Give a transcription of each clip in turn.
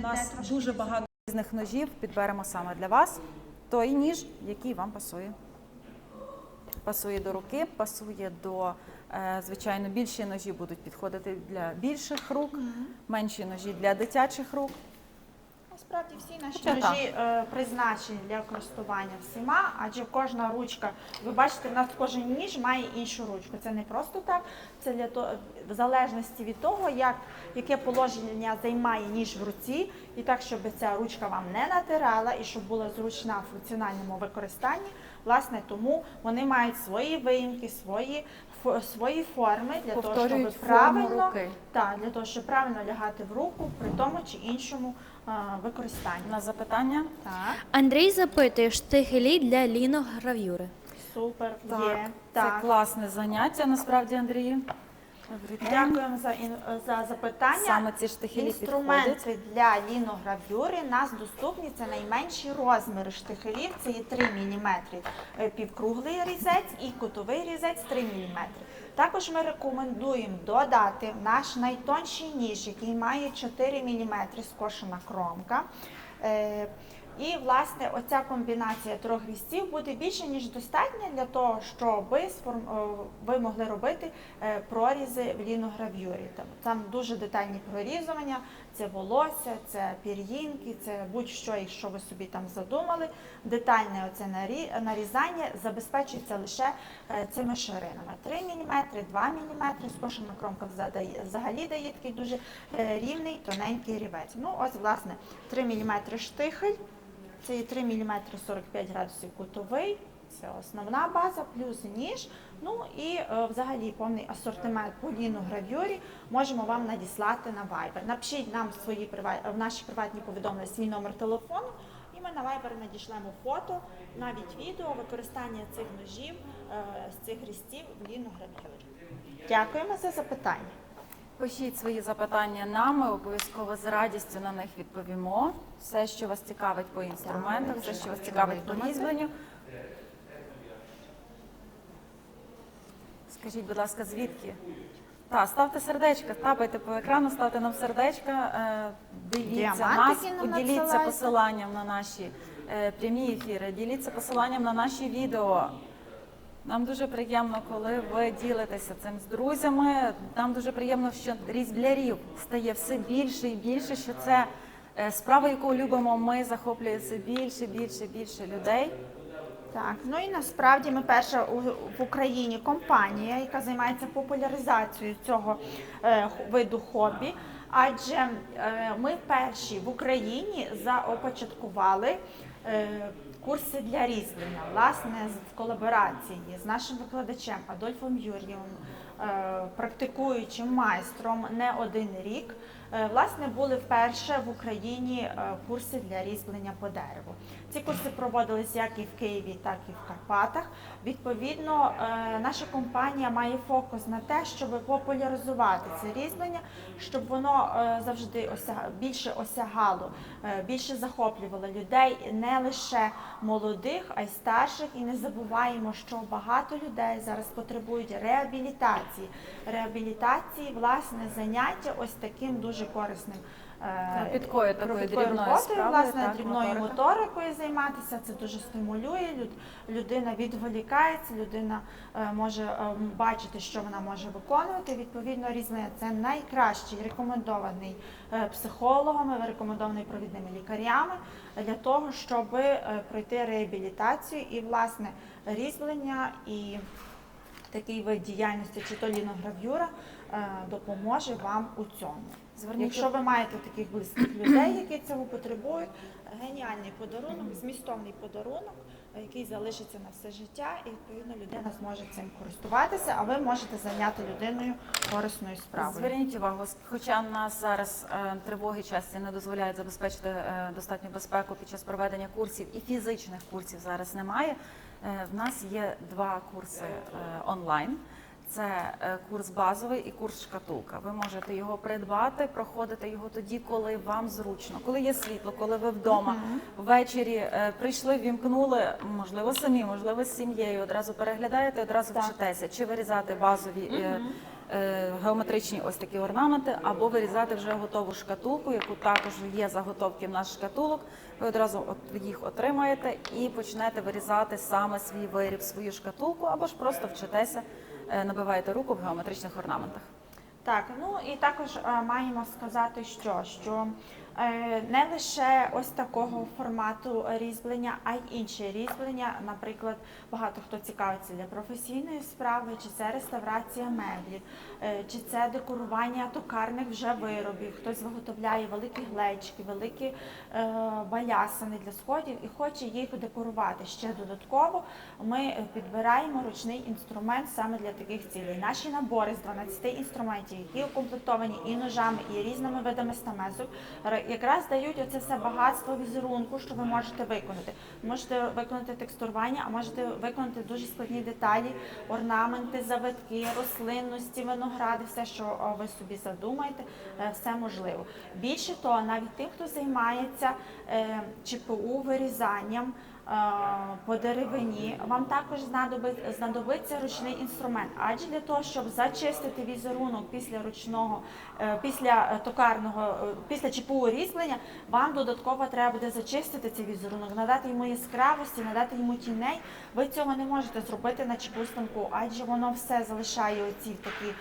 У нас дуже багато різних ножів. Підберемо саме для вас той ніж, який вам пасує. Пасує до руки, пасує до, е, звичайно, більші ножі будуть підходити для більших рук, менші ножі для дитячих рук. Насправді всі наші Хоча ножі е, призначені для користування всіма, адже кожна ручка, ви бачите, в нас кожен ніж має іншу ручку. Це не просто так, це для того, в залежності від того, як, яке положення займає ніж в руці, і так, щоб ця ручка вам не натирала і щоб була зручна в функціональному використанні. Власне, тому вони мають свої виїмки, свої, свої форми для того, щоб Повторюють форму правильно руки. та для того, щоб правильно лягати в руку при тому чи іншому а, використанні. На запитання? Так, Андрій запитує штигелі для ліногравюри. супер, Так, є. це Так. класне заняття, насправді, Андрію. Дякуємо за, ін- за запитання. Саме ці штихелі підходять. Інструменти для ліногравюри у нас доступні. Це найменші розміри штихелів. Це є 3 мм півкруглий різець і кутовий різець 3 мм. Також ми рекомендуємо додати наш найтонший ніж, який має 4 мм скошена кромка. Е, І, власне, оця комбінація трьох різців буде більше, ніж достатня для того, щоб ви могли робити е, прорізи в ліногравюрі. Там, дуже детальні прорізування, це волосся, це пір'їнки, це будь-що, якщо ви собі там задумали. Детальне оце нарі- нарізання забезпечується лише е, цими ширинами. 3 мм, 2 мм, скошена кромка взагалі дає такий дуже е, рівний, тоненький рівець. Ну, ось, власне, 3 мм штихель. Це є 3 мм 45 градусів кутовий, це основна база, плюс ніж. Ну і е, взагалі повний асортимент по ліногравюрі можемо вам надіслати на Viber. Напишіть нам свої в наші приватні повідомлення свій номер телефону, і ми на Viber надішлемо фото, навіть відео використання цих ножів е, з цих різців в ліногравюрі. Дякуємо за запитання. Пишіть свої запитання нам, ми обов'язково з радістю на них відповімо. Все, що вас цікавить по інструментах, все, що вас цікавить по різьбленню. Скажіть, будь ласка, звідки? Так, ставте сердечка, тапайте по екрану, ставте нам сердечка, е, дивіться Діамантики нас, нам поділіться надсилайте. посиланням на наші е, прямі ефіри, діліться посиланням на наші відео. Нам дуже приємно, коли ви ділитеся цим з друзями. Нам дуже приємно, що різблярів стає все більше і більше, що це е, справа, яку любимо ми, захоплює все більше, більше, більше людей. Так, ну і насправді ми перша у, в Україні компанія, яка займається популяризацією цього е, виду хобі. Адже е, ми перші в Україні заопочаткували е, курси для різьблення, власне, в колаборації з нашим викладачем Адольфом Юрієвим, е, практикуючим майстром не один рік. Е, Власне, були вперше в Україні е, курси для різьблення по дереву. Ці курси проводились як і в Києві, так і в Карпатах. Відповідно, е, наша компанія має фокус на те, щоб популяризувати це різьблення, щоб воно завжди більше осягало, більше захоплювало людей, не лише молодих, а й старших. І не забуваємо, що багато людей зараз потребують реабілітації. Реабілітації, власне, заняття ось таким дуже корисним. е, Кропіткою такою кропіткою дрібною роботою, власне, так, дрібною моторика. моторикою займатися. Це дуже стимулює. Люд- Людина відволікається, людина е, може е, бачити, що вона може виконувати. Відповідно, різне це найкращий рекомендований е, психологами, рекомендований провідними лікарями для того, щоб е, пройти реабілітацію і власне різьблення і такий вид діяльності, чи то ліногравюра, е, допоможе вам у цьому. Зверніть Якщо ви маєте таких близьких людей, які цього потребують, геніальний подарунок, змістовний подарунок, який залишиться на все життя, і відповідно людина зможе цим користуватися, а ви можете зайняти людиною корисною справою. Зверніть увагу, хоча нас зараз е, тривоги часті не дозволяють забезпечити е, достатню безпеку під час проведення курсів і фізичних курсів зараз немає. е, в нас є два курси е, онлайн. Це е, курс базовий і курс шкатулка. Ви можете його придбати, проходити його тоді, коли вам зручно, коли є світло, коли ви вдома ввечері е, прийшли, вімкнули, можливо, самі, можливо, з сім'єю. Одразу переглядаєте, одразу вчитеся, чи вирізати базові е, геометричні ось такі орнаменти, або вирізати вже готову шкатулку, яку також є заготовки в наш шкатулок. Ви одразу їх отримаєте і почнете вирізати саме свій виріб, свою шкатулку, або ж просто вчитеся, е, набиваєте руку в геометричних орнаментах. Так, ну і також е, маємо сказати, що, що е, не лише ось такого формату різьблення, а й інші різьблення. Наприклад, багато хто цікавиться для професійної справи, чи це реставрація меблів, е, чи це декорування токарних вже виробів. Хтось виготовляє великі глечки, великі е, балясини для сходів і хоче їх декорувати. Ще додатково ми підбираємо ручний інструмент саме для таких цілей. Наші набори з 12 інструментів, які укомплектовані і ножами, і різними видами стамесок, якраз дають оце все багатство візерунку, що ви можете виконати. Можете виконати текстурування, а можете виконати дуже складні деталі, орнаменти, завитки, рослинності, виногради, все, що ви собі задумаєте, е, все можливо. Більше того, навіть тим, хто займається е, ЧПУ вирізанням. Е, По деревині вам також знадоби- знадобиться ручний інструмент, адже для того, щоб зачистити візерунок після ручного, е, після е, токарного, після ЧПУ різьблення, вам додатково треба буде зачистити цей візерунок, надати йому яскравості, надати йому тіней. Ви цього не можете зробити на ЧПУ станку, адже воно все залишає оці такі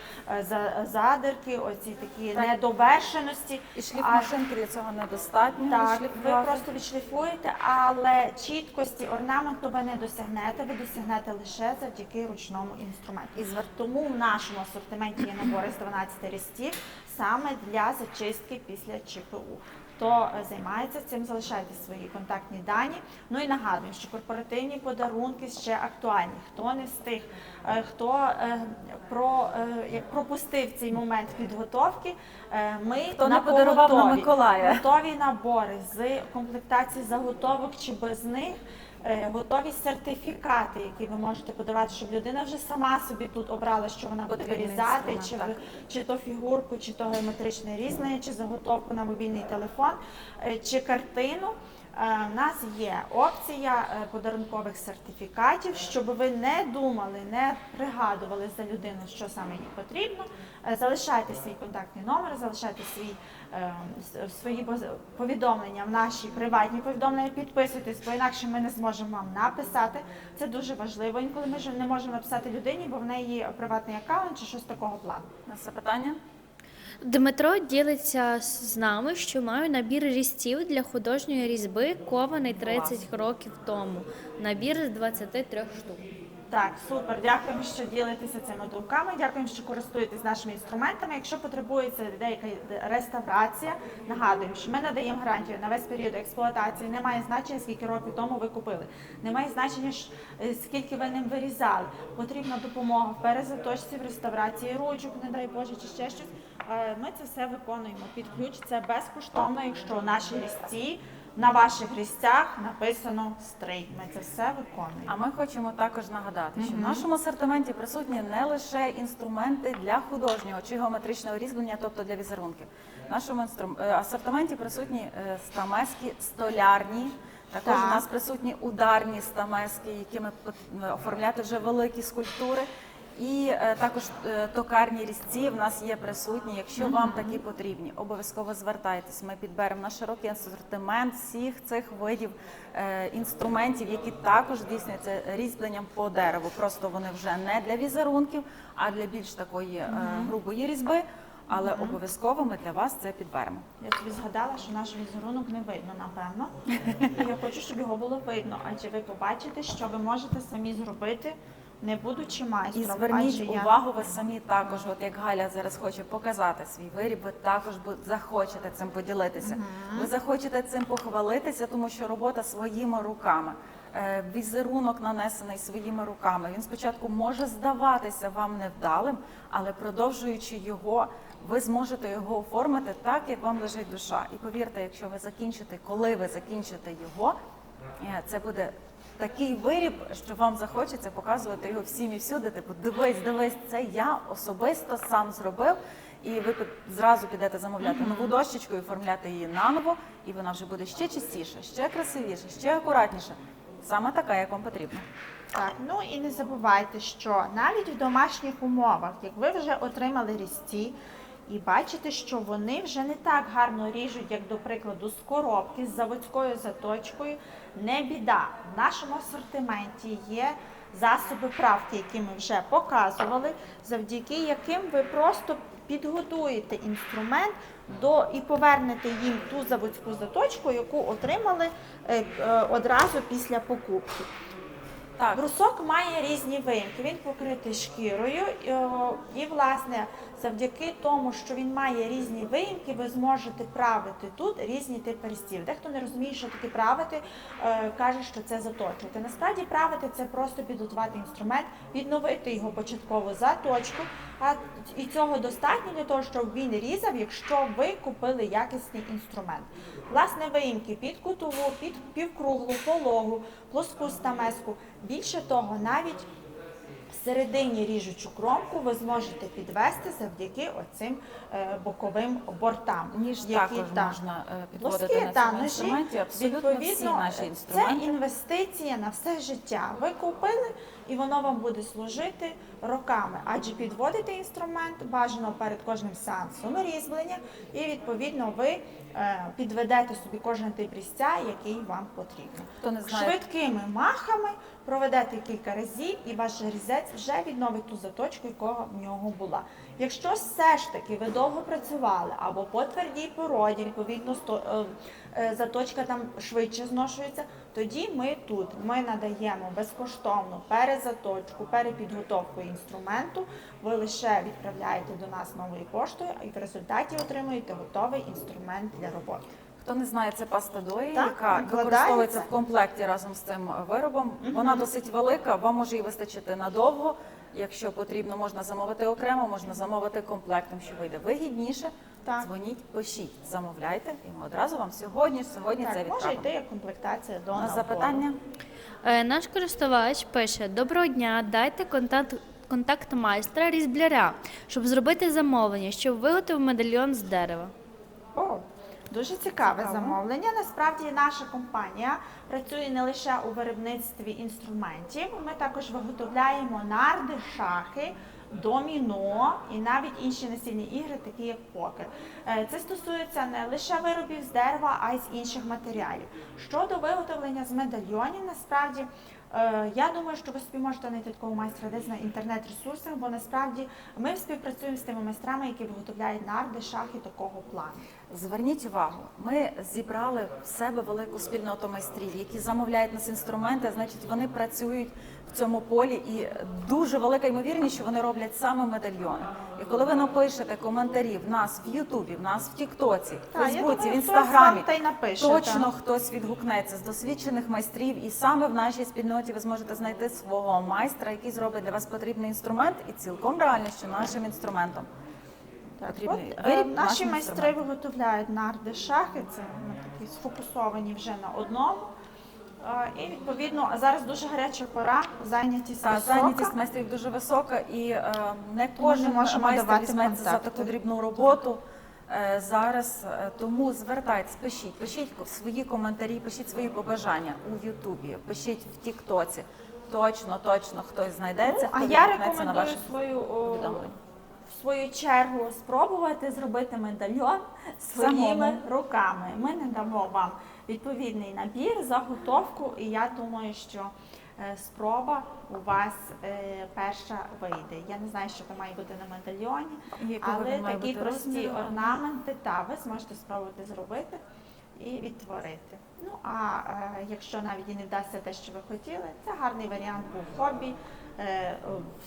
задирки, оці такі Так. недовершеності. І шліф машинки для цього недостатньо. так, ви просто відшліфуєте, але чіткості орнаменту ви не досягнете, ви досягнете лише завдяки ручному інструменту. І Тому в нашому асортименті є набори з 12 рістів саме для зачистки після ЧПУ. Хто е, займається цим, залишайте свої контактні дані. Ну і нагадую, що корпоративні подарунки ще актуальні. Хто не встиг, е, хто е, про, пропустив цей момент підготовки, ми Хто не подарував на. Миколая. Готові набори з комплектації заготовок чи без них. Е, Готові сертифікати, які ви можете подавати, щоб людина вже сама собі тут обрала, що вона буде Потрібний вирізати, інструмент, чи, так. чи то фігурку, чи то геометричне різне, чи заготовку на мобільний телефон, е, чи картину. Е, У нас є опція е, подарункових сертифікатів, щоб ви не думали, не пригадували за людину, що саме їй потрібно. Е, Залишайте свій контактний номер, залишайте свій, е, свої повідомлення в наші приватні повідомлення, підписуйтесь, бо інакше ми не зможемо вам написати. Це дуже важливо. Інколи ми не можемо написати людині, бо в неї приватний аккаунт чи щось такого плану. На запитання? Дмитро ділиться з нами, що маю набір різців для художньої різьби, кований 30 років тому. Набір з 23 штук. Так, супер. Дякуємо, що ділитеся цими думками. Дякуємо, що користуєтесь нашими інструментами. Якщо потребується деяка реставрація, нагадуємо, що ми надаємо гарантію на весь період експлуатації. Немає значення, скільки років тому ви купили. Немає значення, е, скільки ви ним вирізали. Потрібна допомога в перезаточці, в реставрації ручок, не дай Боже, чи ще щось. Е, Ми це все виконуємо під ключ. Це безкоштовно, якщо наші різці. На ваших різцях написано стрий. Ми це все виконуємо. А ми хочемо також нагадати, що в нашому асортименті присутні не лише інструменти для художнього чи геометричного різьблення, тобто для візерунків. В нашому е, асортименті присутні е, стамески столярні. Також Так. у нас присутні ударні стамески, якими пот- е, оформляти вже великі скульптури. І е, також е, токарні різці в нас є присутні. Якщо вам такі потрібні, обов'язково звертайтесь. Ми підберемо на широкий асортимент всіх цих видів е, інструментів, які також здійснюються різьбленням по дереву. Просто вони вже не для візерунків, а для більш такої грубої різьби. Але обов'язково ми для вас це підберемо. Я тобі згадала, що наш візерунок не видно, напевно. І я хочу, щоб його було видно, адже ви побачите, що ви можете самі зробити, не будучи майстром. І зверніть адже я- увагу, ви самі також, от як Галя зараз хоче показати свій виріб, ви також бу- захочете цим поділитися. Ви захочете цим похвалитися, тому що робота своїми руками. е, Візерунок нанесений своїми руками. Він спочатку може здаватися вам невдалим, але продовжуючи його, ви зможете його оформити так, як вам лежить душа. І повірте, якщо ви закінчите, коли ви закінчите його, е, це буде такий виріб, що вам захочеться показувати його всім і всюди. Типу, дивись, дивись, це я особисто сам зробив. І ви зразу підете замовляти нову дощечку і оформляти її наново, і вона вже буде ще чистіша, ще красивіша, ще акуратніша. саме така, як вам потрібно. Так, ну і не забувайте, що навіть в домашніх умовах, як ви вже отримали різці, і бачите, що вони вже не так гарно ріжуть, як, до прикладу, з коробки з заводською заточкою, не біда. В нашому асортименті є засоби правки, які ми вже показували, завдяки яким ви просто підготуєте інструмент до і повернете їм ту заводську заточку, яку отримали е, е, одразу після покупки. Так, Брусок має різні виїмки. Він покритий шкірою, і, і власне завдяки тому, що він має різні виїмки, ви зможете правити тут різні типи різців. Дехто не розуміє, що таке правити, е, каже, що це заточувати. Насправді правити це просто підготувати інструмент, відновити його початкову заточку. А і цього достатньо для того, щоб він різав, якщо ви купили якісний інструмент. Власне, виїмки під кутову, під півкруглу, пологу, плоску стамеску. Більше того, навіть всередині ріжучу кромку ви зможете підвести завдяки оцим е, боковим бортам. ніж які, також та, можна е, підводити Плоскі на та ножі, інструменті. Абсолютно всі наші інструменти. це інвестиція на все життя. Ви купили і воно вам буде служити роками. Адже підводите інструмент бажано перед кожним сеансом різьблення, і відповідно ви е, підведете собі кожен тип різця, який вам потрібен. Хто не знає, Швидкими махами проведете кілька разів, і ваш різець вже відновить ту заточку, якого в нього була. Якщо все ж таки ви довго працювали або по твердій породі, відповідно сто- е, е, заточка там швидше зношується, тоді ми тут ми надаємо безкоштовну перезаточку, перепідготовку інструменту. Ви лише відправляєте до нас новою поштою, і в результаті отримуєте готовий інструмент для роботи. Хто не знає, це паста дої, Так, яка використовується в комплекті разом з цим виробом. Вона досить велика, вам може її вистачити надовго. Якщо потрібно, можна замовити окремо, можна замовити комплектом, що вийде вигідніше. Так. Дзвоніть, пишіть, замовляйте, і ми одразу вам сьогодні, сьогодні це Так, може йти як комплектація до На набору. запитання? Е, Наш користувач пише: Доброго дня, дайте контакт, контакт майстра різбляря, щоб зробити замовлення, щоб виготовив медальйон з дерева. О, дуже цікаве Цікаво. замовлення. Насправді наша компанія працює не лише у виробництві інструментів. Ми також виготовляємо нарди, шахи. Доміно і навіть інші настільні ігри, такі як покер. Е, Це стосується не лише виробів з дерева, а й з інших матеріалів. Щодо виготовлення з медальйонів, насправді е, я думаю, що ви собі можете знайти такого майстра десь на інтернет-ресурсах, бо насправді ми співпрацюємо з тими майстрами, які виготовляють нарди, шахи такого плану. Зверніть увагу, ми зібрали в себе велику спільноту майстрів, які замовляють нас інструменти, значить вони працюють в цьому полі і дуже велика ймовірність, що вони роблять саме медальйони. І коли ви напишете коментарі в нас в Ютубі, в нас в Тіктоці, в Фейсбуці, в Інстаграмі, та й напише, точно хтось відгукнеться з досвідчених майстрів, і саме в нашій спільноті ви зможете знайти свого майстра, який зробить для вас потрібний інструмент, і цілком реально, що нашим інструментом. Так, Потрібний от, виріб е, наші майстри виготовляють нарди шахи, це вони такі сфокусовані вже на одному. Е, І відповідно а зараз дуже гаряча пора, зайнятість Та висока. зайнятість майстрів дуже висока, і е, не кожен можемо майстер візьметься за таку дрібну роботу. е, Зараз е, тому звертайтесь, пишіть, пишіть свої коментарі, пишіть свої побажання у Ютубі, пишіть в Тіктоці. Точно, точно хтось знайдеться. Ну, а хто я відгукнеться на рекомендую свою о. В свою чергу спробувати зробити медальйон своїми Самому. руками. Ми не дамо вам відповідний набір, заготовку, і я думаю, що е, спроба у вас е, перша вийде. Я не знаю, що там має бути на медальйоні, якого але має такі бути прості розміру? орнаменти, та ви зможете спробувати зробити і відтворити. Ну а е, якщо навіть і не вдасться те, що ви хотіли, це гарний варіант був хобі,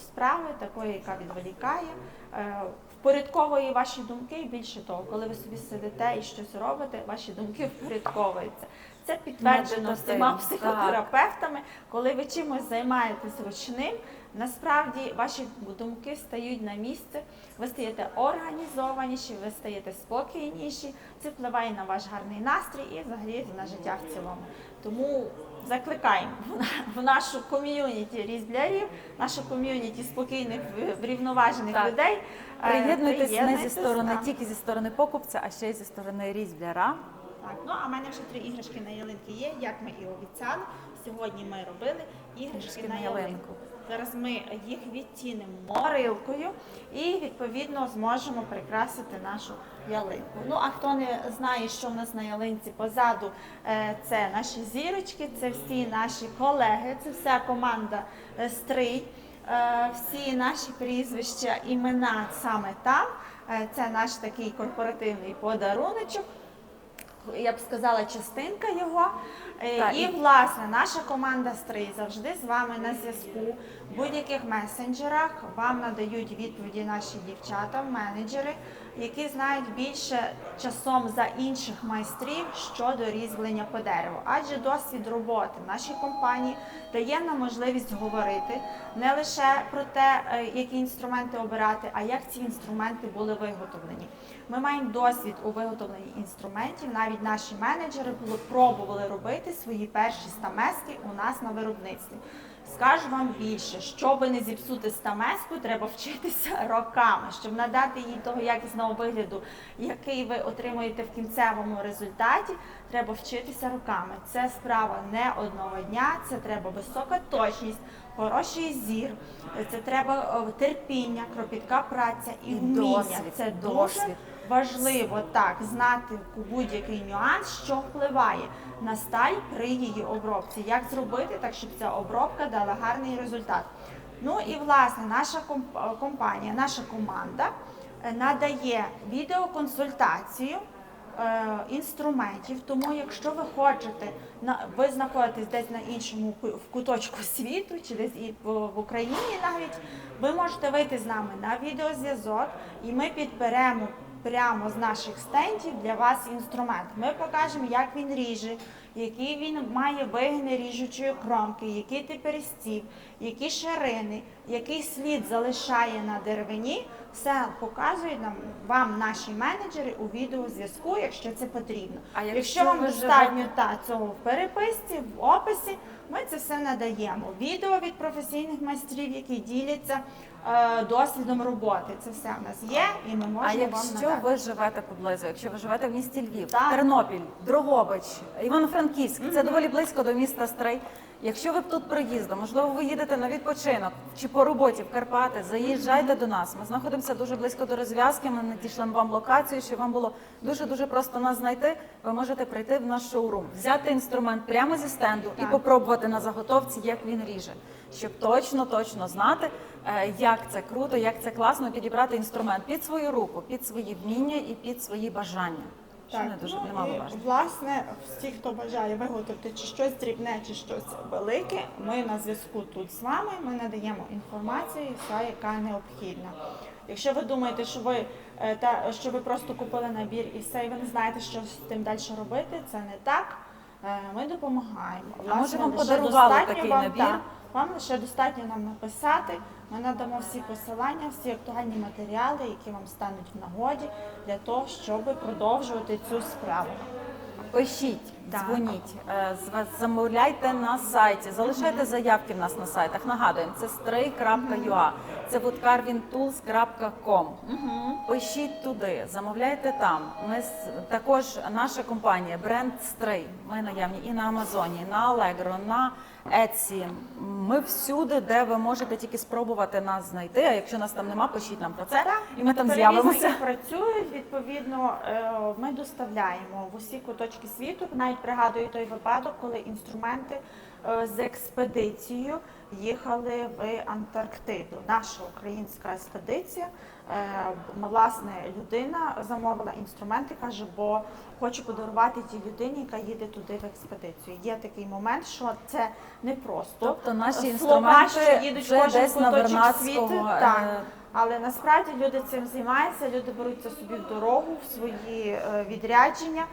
справи такої, яка відволікає, е, впорядковує ваші думки. І більше того, коли ви собі сидите і щось робите, ваші думки впорядковуються. Це підтверджено всіма психотерапевтами. Коли ви чимось займаєтесь ручним, насправді ваші думки стають на місце, ви стаєте організованіші, ви стаєте спокійніші. Це впливає на ваш гарний настрій і взагалі на життя в цілому. Тому закликаємо в нашу ком'юніті різблярів, нашу ком'юніті спокійних, врівноважених Так. людей. е, Приєднуйтесь не зі сторони, так. тільки зі сторони покупця, а ще й зі сторони різбляра. Так, ну а в мене вже три іграшки на ялинки є, як ми і обіцяли. Сьогодні ми робили іграшки Іграшки на ялинку. Зараз ми їх відтінемо морилкою і відповідно зможемо прикрасити нашу ялинку. Ну а хто не знає, що в нас на ялинці позаду, е, це наші зірочки, це всі наші колеги, це вся команда е, Стрий. Е, Всі наші прізвища, імена саме там. Це наш такий корпоративний подаруночок я б сказала, частинка його. Е, Так, і, і- власне, наша команда Стрий завжди з вами на зв'язку. В будь-яких месенджерах вам надають відповіді наші дівчата, менеджери, які знають більше часом за інших майстрів щодо різьблення по дереву. Адже досвід роботи нашій компанії дає нам можливість говорити не лише про те, е, які інструменти обирати, а як ці інструменти були виготовлені. Ми маємо досвід у виготовленні інструментів. Навіть наші менеджери пробували робити свої перші стамески у нас на виробництві. Скажу вам більше, щоб не зіпсути стамеску, треба вчитися роками, щоб надати їй того якісного вигляду, який ви отримуєте в кінцевому результаті. Треба вчитися роками. Це справа не одного дня, це треба висока точність, хороший зір, це треба е, терпіння, кропітка праця і вміння. досвід, Це дуже досвід. Важливо так знати будь-який нюанс, що впливає на сталь при її обробці. Як зробити так, щоб ця обробка дала гарний результат. Ну і власне наша компанія, наша команда е, надає відеоконсультацію е, інструментів. Тому, якщо ви хочете на ви знаходитесь десь на іншому куточку світу, чи десь і в Україні навіть, ви можете вийти з нами на відеозв'язок, і ми підберемо прямо з наших стендів для вас інструмент. Ми покажемо, як він ріже, який він має вигини ріжучої кромки, який тип різців, які ширини, який слід залишає на деревині. Все показують нам вам наші менеджери у відеозв'язку, якщо це потрібно. А якщо, якщо вам достатньо та цього в переписці, в описі, ми це все надаємо. Відео від професійних майстрів, які діляться досвідом роботи. Це все в нас є, і ми можемо А вам якщо надати. ви живете поблизу, якщо ви живете в місті Львів, Так. Тернопіль, Дрогобич, Івано-Франківськ, це доволі близько до міста Стрий. Якщо ви тут приїздом, можливо, ви їдете на відпочинок чи по роботі в Карпати, заїжджайте до нас. Ми знаходимося дуже близько до розв'язки. Ми надійшли вам локацію, щоб вам було дуже дуже просто нас знайти. Ви можете прийти в наш шоурум, взяти інструмент прямо зі стенду і попробувати на заготовці, як він ріже, щоб точно точно знати, е, як це круто, як це класно підібрати інструмент під свою руку, під свої вміння і під свої бажання. Що не дуже ну, немало і. Власне, всі, хто бажає виготовити чи щось дрібне, чи щось велике, ми на зв'язку тут з вами. Ми надаємо інформацію, вся, яка необхідна. Якщо ви думаєте, що ви е, та що ви просто купили набір і все, і ви не знаєте, що з тим далі робити, це не так. Е, Ми допомагаємо. А може, вам подарували такий вам, набір? так, вам лише достатньо нам написати. Ми надамо всі посилання, всі актуальні матеріали, які вам стануть в нагоді для того, щоб продовжувати цю справу. Пишіть, Так. дзвоніть, е, замовляйте на сайті, залишайте заявки в нас на сайтах. Нагадуємо, це stray.ua, це woodcarvingtools.com. Пишіть туди, замовляйте там. Ми також наша компанія, бренд Stray. Ми наявні і на Амазоні, на Allegro, на Etsy. Ми всюди, де ви можете тільки спробувати нас знайти. А якщо нас там нема, пишіть нам про це, і ми там з'явимося. працюють, відповідно, е, ми доставляємо в усі куточки світу. Навіть пригадую той випадок, коли інструменти е, з експедицією їхали в Антарктиду. Наша українська експедиція. е, Власне, людина замовила інструменти, каже, бо хочу подарувати тій людині, яка їде туди в експедицію. Є такий момент, що це не просто. Тобто наші інструменти що їдуть вже кожен десь куточок світу, е, так. Але насправді люди цим займаються, люди беруть це собі в дорогу, в свої відрядження,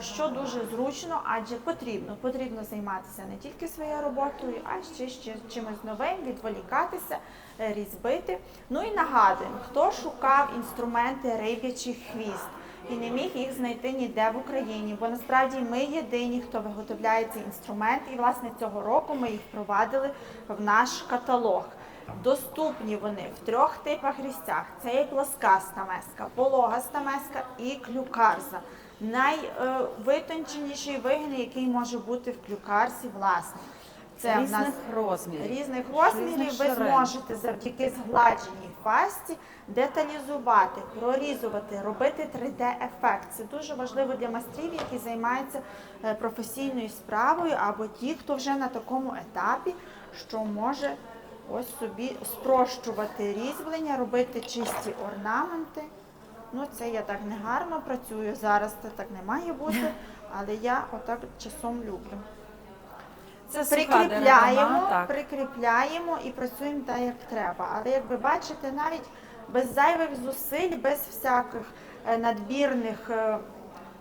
що дуже зручно, адже потрібно. Потрібно займатися не тільки своєю роботою, а ще, ще чимось новим, відволікатися, е, різьбити. Ну і нагадуємо, хто шукав інструменти риб'ячий хвіст. І не міг їх знайти ніде в Україні, бо насправді ми єдині, хто виготовляє ці інструменти, і власне цього року ми їх впровадили в наш каталог. Доступні вони в трьох типах різцях. Це є плоска стамеска, полога стамеска і клюкарза. Найвитонченіший вигін, який може бути в клюкарці власне. Це в нас різних розмірів. різних розмірів Різних ви ширин. зможете завдяки згладженій фасті деталізувати, прорізувати, робити 3D-ефект. Це дуже важливо для майстрів, які займаються е, професійною справою, або ті, хто вже на такому етапі, що може ось собі спрощувати різьблення, робити чисті орнаменти. Ну, це я так не гарно працюю зараз, це так не має бути, але я отак часом люблю. Це Прикріпляємо, так. прикріпляємо і працюємо так, як треба. Але як ви бачите, навіть без зайвих зусиль, без всяких е, надбірних е,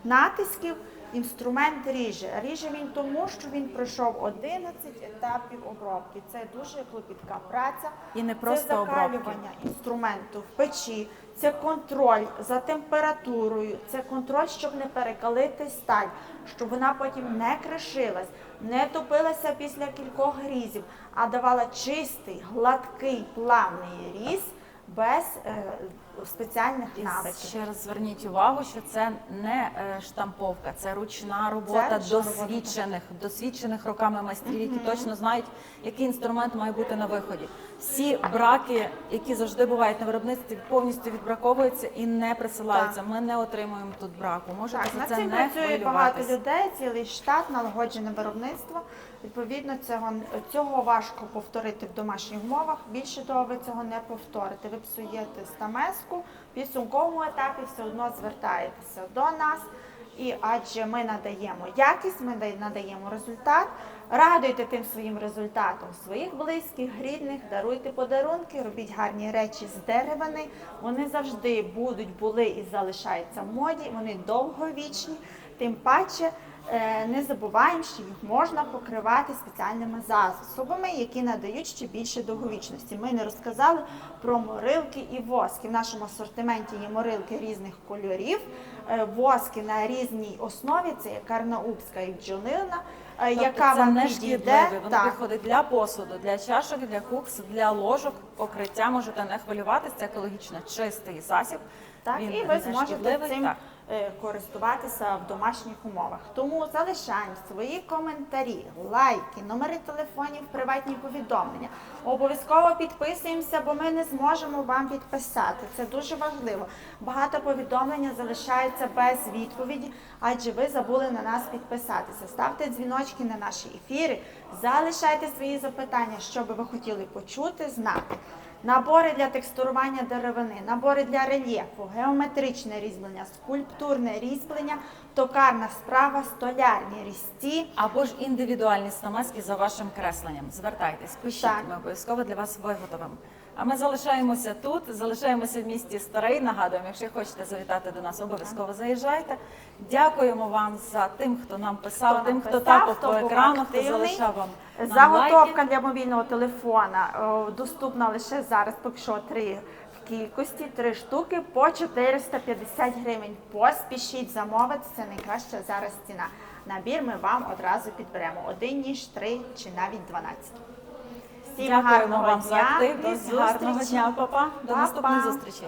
натисків, інструмент ріже. Ріже він тому, що він пройшов 11 етапів обробки. Це дуже клопітка праця. І не це просто обробки. інструменту в печі, це контроль за температурою, це контроль, щоб не перекалити сталь, щоб вона потім не кришилась, не топилася після кількох різів, а давала чистий, гладкий, плавний різ без е, спеціальних І навиків. ще раз зверніть увагу, що це не е, штамповка, це ручна робота ручна досвідчених, досвідчених роками майстрів, які точно знають, який інструмент має бути на виході. Всі браки, які завжди бувають на виробництві, повністю відбраковуються і не присилаються. Ми не отримуємо тут браку. Можете Так, за над це цим не працює багато хвилюватися. людей, цілий штат, налагоджене виробництво. Відповідно, цього, цього важко повторити в домашніх умовах. Більше того, ви цього не повторите. Ви псуєте стамеску, в підсумковому етапі все одно звертаєтеся до нас. І адже ми надаємо якість, ми надаємо результат. Радуйте тим своїм результатом своїх близьких, рідних, даруйте подарунки, робіть гарні речі з деревини. Вони завжди будуть, були і залишаються в моді. Вони довговічні. Тим паче не забуваємо, що їх можна покривати спеціальними засобами, які надають ще більше довговічності. Ми не розказали про морилки і воски. В нашому асортименті є морилки різних кольорів, е, воски на різній основі. Це є карнаубська і бджолина, е, Тобто яка це вам не шкідливе, воно Так. підходить для посуду, для чашок, для кукс, для ложок, покриття. Можете не хвилюватися, це екологічно чистий засіб. Так, Він і ви зможете цим так. Е, користуватися в домашніх умовах. Тому залишаємо свої коментарі, лайки, номери телефонів, приватні повідомлення. Обов'язково підписуємося, бо ми не зможемо вам підписати. Це дуже важливо. Багато повідомлення залишається без відповіді, адже ви забули на нас підписатися. Ставте дзвіночки на наші ефіри, залишайте свої запитання, що би ви хотіли почути, знати. Набори для текстурування деревини, набори для рельєфу, геометричне різьблення, скульптурне різьблення, токарна справа, столярні різці. Або ж індивідуальні стамески за вашим кресленням. Звертайтесь, пишіть, Так. ми обов'язково для вас виготовимо. А ми залишаємося тут, залишаємося в місті Старий. Нагадуємо, якщо хочете завітати до нас, обов'язково заїжджайте. Дякуємо вам за тим, хто нам писав, Хто тим, хто тапав по екрану, хто залишав вам нам Заготовка лайки. для мобільного телефона доступна лише зараз, поки що три в кількості, три штуки по 450 гривень. Поспішіть замовити, це найкраща зараз ціна. Набір ми вам одразу підберемо. Один ніж, три чи навіть 12. Всім Дякуємо гарного вам за дня, активність, до гарного дня, папа. До наступних зустрічей.